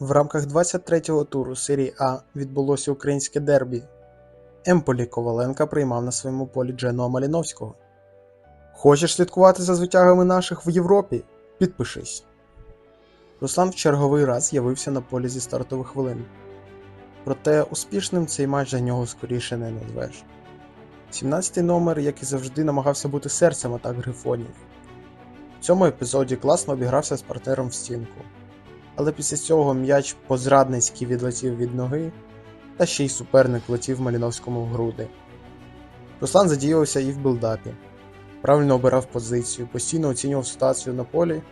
В рамках 23-го туру серії А відбулося українське дербі. Емполі Коваленка приймав на своєму полі Дженоа Маліновського. Хочеш слідкувати за звитягами наших в Європі? Підпишись. Руслан в черговий раз з'явився на полі зі стартових хвилин. Проте успішним цей матч за нього скоріше не назвеш. 17-й номер, як і завжди, намагався бути серцем атак грифонів. В цьому епізоді класно обігрався з партнером в стінку. Але після цього м'яч по-зрадницьки відлетів від ноги, та ще й суперник влетів Маліновському в груди. Руслан задіявся і в білдапі, правильно обирав позицію, постійно оцінював ситуацію на полі,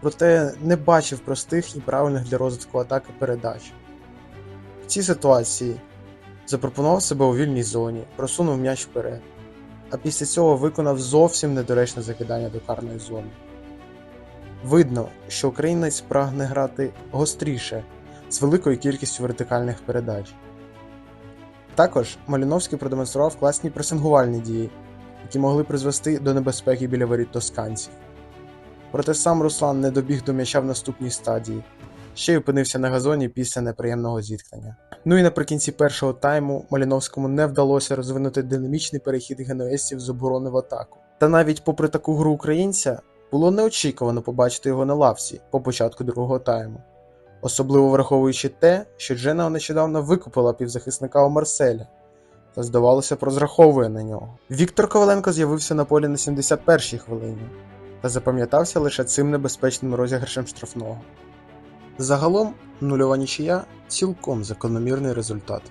проте не бачив простих і правильних для розвитку атаки передач. В цій ситуації запропонував себе у вільній зоні, просунув м'яч вперед, а після цього виконав зовсім недоречне закидання до карної зони. Видно, що українець прагне грати гостріше з великою кількістю вертикальних передач. Також Маліновський продемонстрував класні пресингувальні дії, які могли призвести до небезпеки біля воріт тосканців. Проте сам Руслан не добіг до м'яча в наступній стадії, ще й опинився на газоні після неприємного зіткнення. Ну і наприкінці першого тайму Маліновському не вдалося розвинути динамічний перехід генуезців з оборони в атаку. Та навіть попри таку гру українця, було неочікувано побачити його на лавці по початку другого тайму, особливо враховуючи те, що Джена нещодавно викупила півзахисника у Марселя та, здавалося, розраховує на нього. Віктор Коваленко з'явився на полі на 71-й хвилині та запам'ятався лише цим небезпечним розіграшем штрафного. Загалом, нульова нічия цілком закономірний результат.